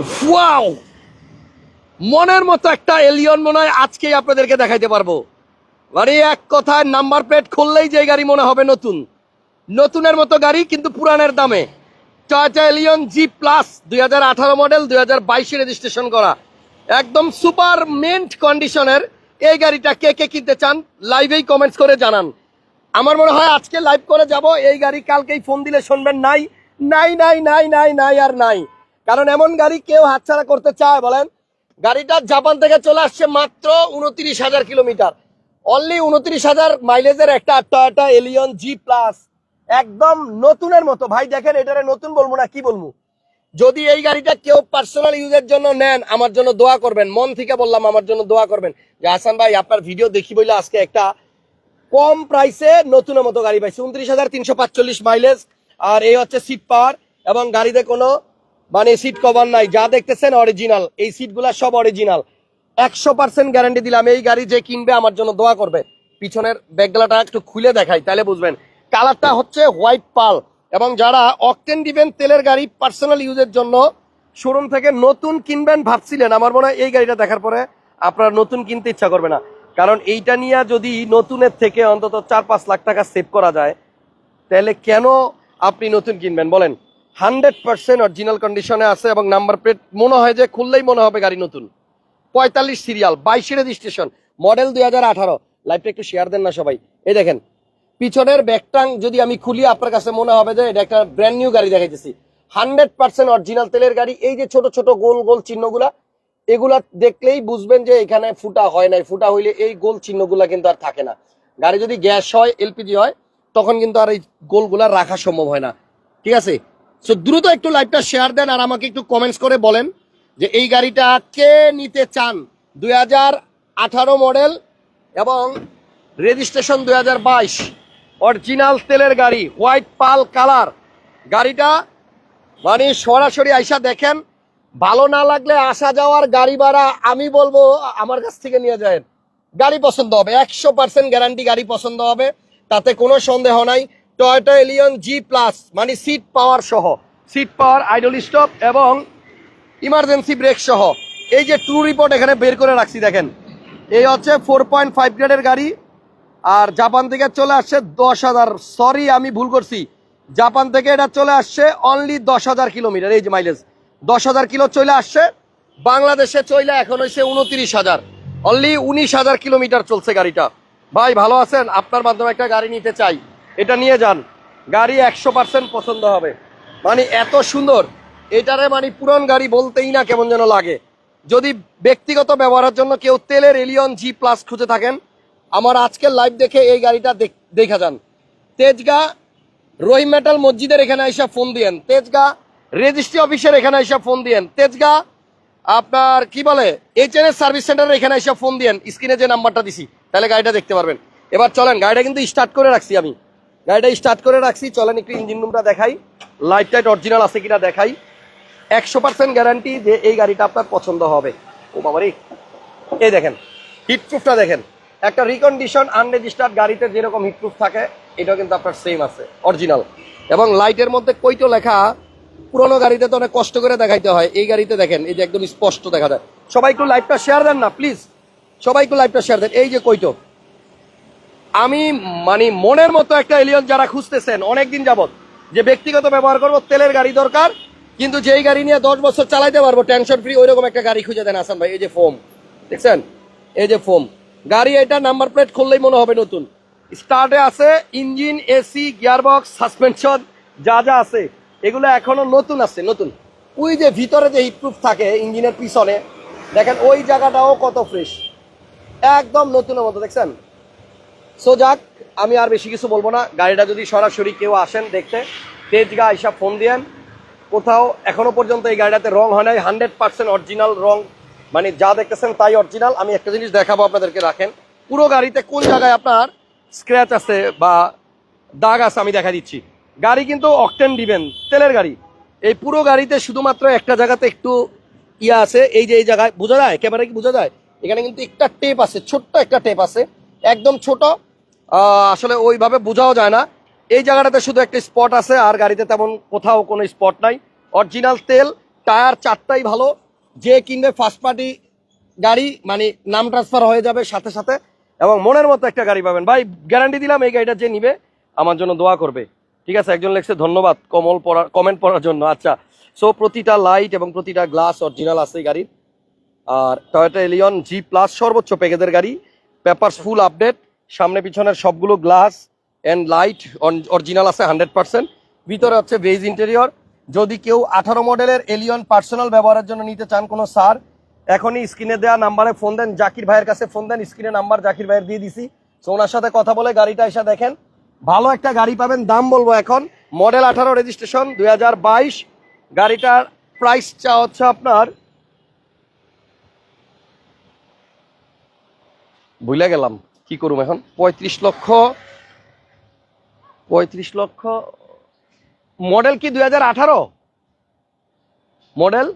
Wow মনের মতো একটা এলিয়ন মনে হয় আজকেই আপনাদেরকে দেখাইতে পারব। মানে এক কথায় নাম্বার প্লেট খুললেই যে গাড়ি মনে হবে নতুন। নতুনের মতো গাড়ি, কিন্তু পুরানের দামে। টয়টা এলিয়ন জি প্লাস দুই হাজার আঠারো মডেল দুই হাজার বাইশে রেজিস্ট্রেশন করা। একদম সুপার মেন্ট কন্ডিশনের এই গাড়িটা কে কে কিনতে চান লাইভেই কমেন্টস করে জানান। আমার মনে হয় আজকে লাইভ করে যাব, এই গাড়ি কালকেই ফোন দিলে শুনবেন নাই নাই নাই নাই নাই নাই, আর নাই। কারণ এমন গাড়ি কেউ হাতছাড়া করতে চায়, বলেন। গাড়িটা জাপান থেকে চলে আসছে মাত্র উনত্রিশ হাজার কিলোমিটার। অনলি উনত্রিশ হাজার মাইলেজের একটা টয়োটা এলিয়ন জি প্লাস একদম নতুনের মতো। ভাই, দেখেন, এটারে নতুন বলব না, কি বলব? যদি এই গাড়িটা কেউ পার্সোনাল ইউজের জন্য নেন, আমার জন্য দোয়া করবেন। মন থেকে বললাম, আমার জন্য দোয়া করবেন। যে হাসান ভাই, আপনার ভিডিও দেখি বলে আজকে একটা কম প্রাইসে নতুনের মতো গাড়ি পাইছি। উনত্রিশ হাজার তিনশো পাঁচচল্লিশ মাইলেজ আর এই হচ্ছে সিট পাওয়ার এবং গাড়িতে কোনো মানে সিট কভার নাই। যা দেখতেছেন অরিজিনাল এই সিটগুলা সব অরিজিনাল একশো পার্সেন্ট গ্যারান্টি দিলাম, এই গাড়ি যে কিনবে আমার জন্য দোয়া করবে। পিছনের ব্যাগগুলাটা একটু খুলে দেখাই, তাহলে বুঝবেন। কালারটা হচ্ছে হোয়াইট পাল এবং যারা অকটেন দিবেন তেলের গাড়ি পার্সোনাল ইউজের জন্য শোরুম থেকে নতুন কিনবেন ভাবছিলেন, আমার মনে হয় এই গাড়িটা দেখার পরে আপনার নতুন কিনতে ইচ্ছা করবে না। কারণ এইটা নিয়ে যদি নতুনের থেকে অন্তত চার পাঁচ লাখ টাকা সেভ করা যায়, তাহলে কেন আপনি নতুন কিনবেন? বলেন। হান্ড্রেড পার্সেন্ট অরিজিনাল কন্ডিশনে আছে এবং নাম্বার প্লেট মনে হয় যে খুললেই মনে হবে গাড়ি নতুন। পঁয়তাল্লিশ সিরিয়াল বাইশে রেজিস্ট্রেশন মডেল দুই হাজার আঠারো। লাইভটা একটু শেয়ার দেন না সবাই। এই দেখেন, পিছনের ব্যাগটাং যদি আমি খুলি, আপনার কাছে মনে হবে যে এটা একটা ব্র্যান্ড নিউ গাড়ি দেখাইতেছি। হান্ড্রেড পার্সেন্ট অরিজিনাল তেলের গাড়ি, এই যে ছোট ছোট গোল গোল চিহ্নগুলা, এগুলা দেখলেই বুঝবেন যে এখানে ফুটা হয় নাই। ফুটা হইলে এই গোল চিহ্নগুলা কিন্তু আর থাকে না। গাড়ি যদি গ্যাস হয়, এলপিজি হয়, তখন কিন্তু আর এই গোলগুলা রাখা সম্ভব হয় না। ঠিক আছে? সো দ্রুত একটু লাইভটা শেয়ার দেন আর আমাকে একটু কমেন্টস করে বলেন যে এই গাড়িটা কে নিতে চান? দুই হাজার আঠারো মডেল এবং রেজিস্ট্রেশন দুই হাজার বাইশ। অরিজিনাল তেলের গাড়ি হোয়াইট পাল কালার গাড়িটা মানে সরাসরি আইসা দেখেন, ভালো না লাগলে আসা যাওয়ার গাড়ি ভাড়া আমি বলব আমার কাছ থেকে নিয়ে যায় গাড়ি পছন্দ হবে, একশো পার্সেন্ট গ্যারান্টি গাড়ি পছন্দ হবে, তাতে কোনো সন্দেহ নাই। টয়োটা এলিয়ন জি প্লাস মানে সিট পাওয়ার সহ। সিট পাওয়ার আইডল স্টপ এবং ইমার্জেন্সি ব্রেক সহ। এই যে ট্রু রিপোর্ট এখানে বের করে রাখছি দেখেন। এই হচ্ছে ফোর পয়েন্ট ফাইভ গ্রেডের গাড়ি। আর জাপান থেকে চলে আসছে দশ হাজার। সরি আমি ভুল করছি। জাপান থেকে এটা চলে আসছে অনলি দশ হাজার কিলোমিটার এই যে মাইলেজ দশ হাজার কিলো চলে আসছে। বাংলাদেশে চলে এখন হয়েছে উনত্রিশ হাজার। অনলি উনিশ হাজার কিলোমিটার চলছে গাড়িটা। ভাই ভালো আছেন? আপনার মাধ্যমে একটা গাড়ি নিতে চাই। এটা নিয়ে যান। গাড়ি একশো পার্সেন্ট পছন্দ হবে। মানে এত সুন্দর। এটারে মানে পুরন গাড়ি বলতেই না কেমন যেন লাগে। যদি ব্যক্তিগত ব্যবহারের জন্য কেউ তেলের এলিয়ন জি প্লাস খুঁজে থাকেন, আমার আজকের লাইভ দেখে এই গাড়িটা দেখ- যান। তেজগা রহিম মেটাল মসজিদের এখানে এসে ফোন দিয়েন। তেজগা রেজিস্ট্রি অফিসের এখানে এসে ফোন দিয়েন। তেজগা আপনার কি বলে এইচ এন এস সার্ভিস সেন্টারের এখানে এসে ফোন দিয়েন। স্ক্রিনে যে নাম্বারটা দিছি, তাহলে গাড়িটা দেখতে পারবেন। এবার চলেন, গাড়িটা কিন্তু স্টার্ট করে রাখছি আমি। গাড়িটা স্টার্ট করে রাখছি। চলেন একটু ইঞ্জিন রুমটা দেখাই। লাইট টাইট অরিজিনাল আছে কিনা দেখাই। একশো পার্সেন্ট গ্যারান্টি যে এই গাড়িটা আপনার পছন্দ হবে। ও বাবা রে এই দেখেন হিটপ্রুফটা দেখেন। একটা রিকন্ডিশন আনরেজিস্টার্ড গাড়িতে যেরকম হিটপ্রুফ থাকে, এটাও কিন্তু আপনার সেম আছে অরিজিনাল এবং লাইটের মধ্যে কইটো লেখা, পুরোনো গাড়িতে তো অনেক কষ্ট করে দেখাইতে হয়। এই গাড়িতে দেখেন, এই যে একদম স্পষ্ট দেখা যায়। সবাই একটু লাইভটা শেয়ার দেন না প্লিজ সবাই একটু লাইভটা শেয়ার দেন। এই যে কইটো আমি মানে মনের মতো একটা এলিয়ন যারা খুঁজতেছেন, অনেকদিন যাবত যে ব্যক্তিগত ব্যবহার করব, তেলের গাড়ি দরকার, কিন্তু যেই গাড়ি নিয়ে দশ বছর চালাইতে পারব টেনশন ফ্রি ওইরকম একটা গাড়ি খুঁজে দেন আসান ভাই, এই যে ফোম দেখছেন? এই যে ফোম গাড়ি এটা নাম্বার প্লেট খুললেই মনে হবে নতুন। স্টার্টে আছে ইঞ্জিন এসি গিয়ারবক্স সাসপেনশন যা যা আছে, এগুলো এখনও নতুন আছে, নতুন। ওই যে ভিতরে যে হিটপ্রুফ থাকে ইঞ্জিনের পিছনে, দেখেন ওই জায়গাটাও কত ফ্রেশ একদম নতুনের মতো, দেখছেন? সো যাক, আমি আর বেশি কিছু বলব না। গাড়িটা যদি সরাসরি কেউ আসেন দেখতে, তেজগা আইসা ফোন দিয়েন। কোথাও এখনও পর্যন্ত এই গাড়িটাতে রং হয় নাই। হান্ড্রেড পার্সেন্ট অরিজিনাল রং। মানে যা দেখতেছেন তাই অরিজিনাল। আমি একটা জিনিস দেখাবো, আপনাদেরকে রাখেন। পুরো গাড়িতে কোন জায়গায় আপনার স্ক্র্যাচ আছে বা দাগ আছে আমি দেখা দিচ্ছি। গাড়ি কিন্তু অকটেন দিবেন তেলের গাড়ি। এই পুরো গাড়িতে শুধুমাত্র একটা জায়গাতে একটু ইয়া আছে। এই যে এই জায়গায়, বোঝা যায়? একেবারে কি বোঝা যায়? এখানে কিন্তু একটা টেপ আছে, ছোট্ট একটা টেপ আছে। একদম ছোট আসলে ওইভাবে বোঝাও যায় না। এই জায়গাটাতে শুধু একটা স্পট আছে, আর গাড়িতে তেমন কোথাও কোনো স্পট নাই। অরিজিনাল তেল, টায়ার চারটাই ভালো। যে কিনবে ফার্স্ট পার্টি গাড়ি মানে নাম ট্রান্সফার হয়ে যাবে সাথে সাথে। এবং মনের মতো একটা গাড়ি পাবেন। ভাই গ্যারান্টি দিলাম এই গাড়িটা যে নিবে, আমার জন্য দোয়া করবে। ঠিক আছে, একজন লেখছে, ধন্যবাদ, কমল পড়ার কমেন্ট পড়ার জন্য। আচ্ছা সো প্রতিটা লাইট এবং প্রতিটা গ্লাস অরিজিনাল আছে গাড়ির। আর টয়োটা এলিয়ন জি প্লাস সর্বোচ্চ প্যাকেজের গাড়ি। পেপারস ফুল আপডেট সামনে পিছনের সবগুলো গ্লাস অ্যান্ড লাইট অরিজিনাল আছে হান্ড্রেড পার্সেন্ট ভিতরে হচ্ছে ভেজ ইন্টেরিয়র যদি কেউ আঠারো মডেলের এলিয়ন পার্সোনাল ব্যবহারের জন্য নিতে চান কোনো সার এখনই স্ক্রিনে দেওয়া নাম্বারে ফোন দেন। জাকির ভাইয়ের কাছে ফোন দেন। স্ক্রিনে নাম্বার জাকির ভাইয়ের দিয়ে দিছি। তো ওনার সাথে কথা বলে গাড়িটা এসে দেখেন। ভালো একটা গাড়ি পাবেন, দাম বলব এখন। মডেল আঠারো রেজিস্ট্রেশন দুই হাজার বাইশ। গাড়িটার প্রাইস চা হচ্ছে আপনার, ভুলে গেলাম। কি করুম এখন? পঁয়ত্রিশ লক্ষ পঁয়ত্রিশ লক্ষ। মডেল কি দুই হাজার আঠারো? মডেল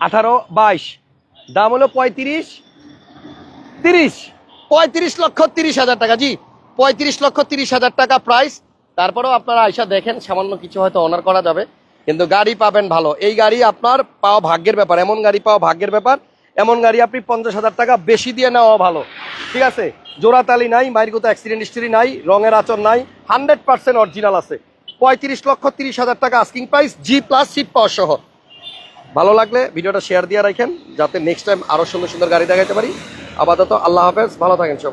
আঠারো বাইশ। দাম হলো পঁয়ত্রিশ, তিরিশ। পঁয়ত্রিশ লক্ষ তিরিশ হাজার টাকা, জি। পঁয়ত্রিশ লক্ষ তিরিশ হাজার টাকা প্রাইস তারপরেও আপনারা আইসা দেখেন, সামান্য কিছু হয়তো অনার করা যাবে। কিন্তু গাড়ি পাবেন ভালো। এই গাড়ি আপনার পাওয়া ভাগ্যের ব্যাপার, এমন গাড়ি পাওয়া ভাগ্যের ব্যাপার এমন গাড়ি আপনি পঞ্চাশ হাজার টাকা বেশি দিয়ে নেওয়া ভালো। ঠিক আছে? জোড়াতালি নাই মাইরগত অ্যাক্সিডেন্ট হিস্ট্রি নাই, রঙের আচর নাই হান্ড্রেড পার্সেন্ট অরিজিনাল আছে। পঁয়ত্রিশ লক্ষ তিরিশ হাজার টাকা asking price G plus seat power সহ। ভালো লাগলে ভিডিওটা শেয়ার দিয়ে রাখেন, যাতে নেক্সট টাইম আরও সুন্দর সুন্দর গাড়ি দেখাতে পারি। আপাতত আল্লাহ হাফেজ, ভালো থাকেন সব